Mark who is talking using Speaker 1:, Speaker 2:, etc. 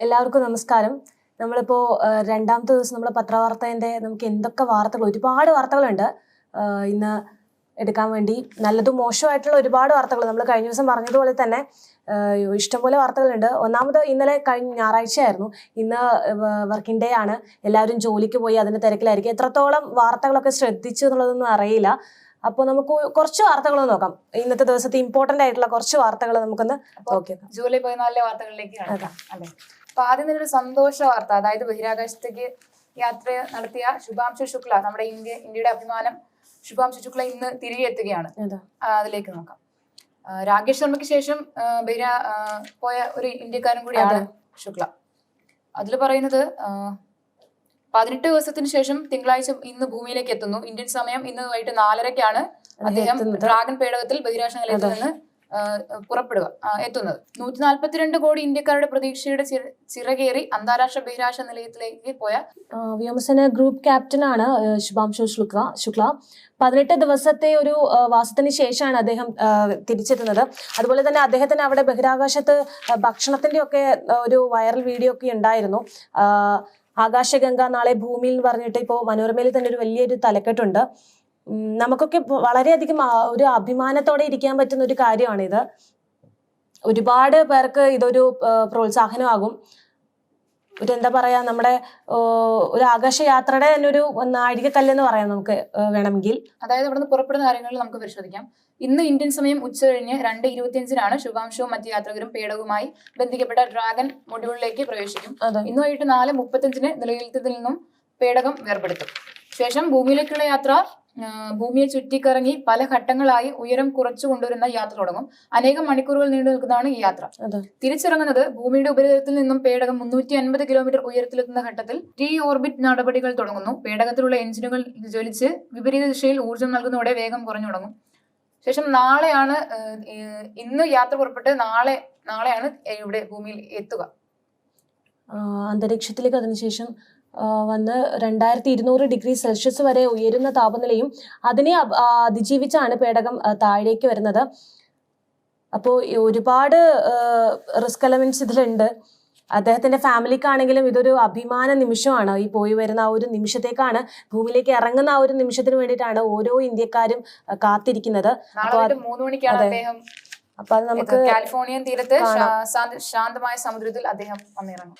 Speaker 1: എല്ലാവർക്കും നമസ്കാരം. നമ്മളിപ്പോ രണ്ടാമത്തെ ദിവസം നമ്മൾ പത്രവാർത്തേന്റെ നമുക്ക് എന്തൊക്കെ വാർത്തകൾ ഒരുപാട് വാർത്തകളുണ്ട്. ഇന്ന് എടുക്കാൻ വേണ്ടി നല്ലതും മോശമായിട്ടുള്ള ഒരുപാട് വാർത്തകൾ നമ്മൾ കഴിഞ്ഞ ദിവസം പറഞ്ഞതുപോലെ തന്നെ ഇഷ്ടംപോലെ വാർത്തകളുണ്ട്. ഒന്നാമത് ഇന്നലെ കഴിഞ്ഞ ഞായറാഴ്ചയായിരുന്നു. ഇന്ന് വർക്കിംഗ് ഡേ ആണ്. എല്ലാവരും ജോലിക്ക് പോയി അതിന്റെ തിരക്കിലായിരിക്കും. എത്രത്തോളം വാർത്തകളൊക്കെ ശ്രദ്ധിച്ചു എന്നുള്ളതൊന്നും അറിയില്ല. അപ്പോൾ നമുക്ക് കുറച്ച് വാർത്തകൾ നോക്കാം. ഇന്നത്തെ ദിവസത്തെ ഇമ്പോർട്ടന്റ് ആയിട്ടുള്ള കുറച്ച് വാർത്തകൾ നമുക്കൊന്ന്
Speaker 2: ജൂലൈ പതിനാലിലെ വാർത്തകളിലേക്ക് അതെ. അപ്പൊ ആദ്യം തന്നെ ഒരു സന്തോഷ വാർത്ത. അതായത് ബഹിരാകാശത്തേക്ക് യാത്ര നടത്തിയ ശുഭാംശു ശുക്ല നമ്മുടെ ഇന്ത്യ ഇന്ത്യയുടെ അഭിമാനം ശുഭാംശു ശുക്ല ഇന്ന് തിരികെ എത്തുകയാണ്.
Speaker 1: അതാ.
Speaker 2: അതിലേക്ക് നോക്കാം. രാകേഷ് ശർമ്മയ്ക്ക് ശേഷം ബഹിരാ പോയ ഒരു ഇന്ത്യക്കാരൻ കൂടിയാണ് ശുക്ല. അതിൽ പറയുന്നത് പതിനെട്ട് ദിവസത്തിന് ശേഷം തിങ്കളാഴ്ച ഇന്ന് ഭൂമിയിലേക്ക് എത്തുന്നു. ഇന്ത്യൻ സമയം ഇന്ന് വൈകിട്ട് നാലരയ്ക്കാണ്. അദ്ദേഹം. ഡ്രാഗൺ പേടകത്തിൽ ബഹിരാകാശ നിലയത്തിൽ നിന്ന് പുറപ്പെടുക എത്തുന്നത്. നൂറ്റി നാൽപ്പത്തിരണ്ട് കോടി ഇന്ത്യക്കാരുടെ പ്രതീക്ഷയുടെ ചിറകേറി അന്താരാഷ്ട്ര ബഹിരാശ നിലയത്തിലേക്ക് പോയ
Speaker 1: വ്യോമസേന ഗ്രൂപ്പ് ക്യാപ്റ്റനാണ് ശുഭാംശു ശുക്ല ശുക്ല. പതിനെട്ട് ദിവസത്തെ ഒരു വാസത്തിന് ശേഷമാണ് അദ്ദേഹം തിരിച്ചെത്തുന്നത്. അതുപോലെ തന്നെ അദ്ദേഹത്തിന് അവിടെ ബഹിരാകാശത്ത് ഭക്ഷണത്തിന്റെ ഒക്കെ ഒരു വൈറൽ വീഡിയോ ഒക്കെ ഉണ്ടായിരുന്നു. ആകാശഗംഗ നാളെ ഭൂമിയിൽ പറഞ്ഞിട്ട് ഇപ്പോൾ മനോരമയിൽ തന്നെ ഒരു വലിയൊരു തലക്കെട്ടുണ്ട്. നമുക്കൊക്കെ വളരെയധികം ഒരു അഭിമാനത്തോടെ ഇരിക്കാൻ പറ്റുന്ന ഒരു കാര്യമാണിത്. ഒരുപാട് പേർക്ക് ഇതൊരു പ്രോത്സാഹനമാകും. ഒരു എന്താ പറയാ നമ്മുടെ ഒരു ആകാശയാത്രയുടെ തന്നെ ഒരു നാഴികക്കല്ല് എന്ന് പറയാം നമുക്ക് വേണമെങ്കിൽ.
Speaker 2: അതായത് ഇവിടുന്ന് പുറപ്പെടുന്ന കാര്യങ്ങൾ നമുക്ക് പരിശോധിക്കാം. ഇന്ന് ഇന്ത്യൻ സമയം ഉച്ച കഴിഞ്ഞ് രണ്ട് ഇരുപത്തിയഞ്ചിനാണ് ശുഭാംശവും മറ്റ് യാത്രികരും പേടകവുമായി ബന്ധിക്കപ്പെട്ട ഡ്രാഗൺ മൊഡ്യൂളിലേക്ക് പ്രവേശിക്കും.
Speaker 1: അതെ.
Speaker 2: ഇന്ന് വൈകിട്ട് നാല് മുപ്പത്തഞ്ചിന് നിലയിലത്തിൽ നിന്നും പേടകം വേർപെടുത്തും. ശേഷം ഭൂമിയിലേക്കുള്ള യാത്ര ഭൂമിയെ ചുറ്റിക്കറങ്ങി പല ഘട്ടങ്ങളായി ഉയരം കുറച്ചു കൊണ്ടുവരുന്ന യാത്ര തുടങ്ങും. അനേകം മണിക്കൂറുകൾ നീണ്ടു നിൽക്കുന്നതാണ് ഈ യാത്ര. തിരിച്ചിറങ്ങുന്നത് ഭൂമിയുടെ ഉപരിതലത്തിൽ നിന്നും പേടകം മുന്നൂറ്റി അൻപത് കിലോമീറ്റർ ഉയരത്തിലെത്തുന്ന ഘട്ടത്തിൽ ടി ഓർബിറ്റ് നടപടികൾ തുടങ്ങുന്നു. പേടകത്തിലുള്ള എഞ്ചിനുകൾ ജ്വലിച്ച് വിപരീത ദിശയിൽ ഊർജം നൽകുന്നതോടെ വേഗം കുറഞ്ഞു തുടങ്ങും. ശേഷം നാളെയാണ് ഇന്ന് യാത്ര പുറപ്പെട്ട് നാളെ നാളെയാണ് ഇവിടെ ഭൂമിയിൽ എത്തുക.
Speaker 1: അന്തരീക്ഷത്തിലേക്ക് അതിനുശേഷം വന്ന് രണ്ടായിരത്തി ഇരുന്നൂറ് ഡിഗ്രി സെൽഷ്യസ് വരെ ഉയരുന്ന താപനിലയും അതിനെ അതിജീവിച്ചാണ് പേടകം താഴേക്ക് വരുന്നത്. അപ്പോൾ ഒരുപാട് റിസ്ക് എലമെന്റ്സ് ഇതിലുണ്ട്. അദ്ദേഹത്തിന്റെ ഫാമിലിക്കാണെങ്കിലും ഇതൊരു അഭിമാന നിമിഷമാണ്. ഈ പോയി വരുന്ന ആ ഒരു നിമിഷത്തേക്കാണ് ഭൂമിയിലേക്ക് ഇറങ്ങുന്ന ആ ഒരു നിമിഷത്തിന് വേണ്ടിയിട്ടാണ് ഓരോ ഇന്ത്യക്കാരും കാത്തിരിക്കുന്നത്.
Speaker 2: മൂന്ന് മണിക്കാണ് അദ്ദേഹം
Speaker 1: അപ്പൊ അത് നമുക്ക്
Speaker 2: കാലിഫോർണിയൻ തീരത്ത് ശാന്തമായ സമുദ്രത്തിൽ അദ്ദേഹം വന്നിറങ്ങും.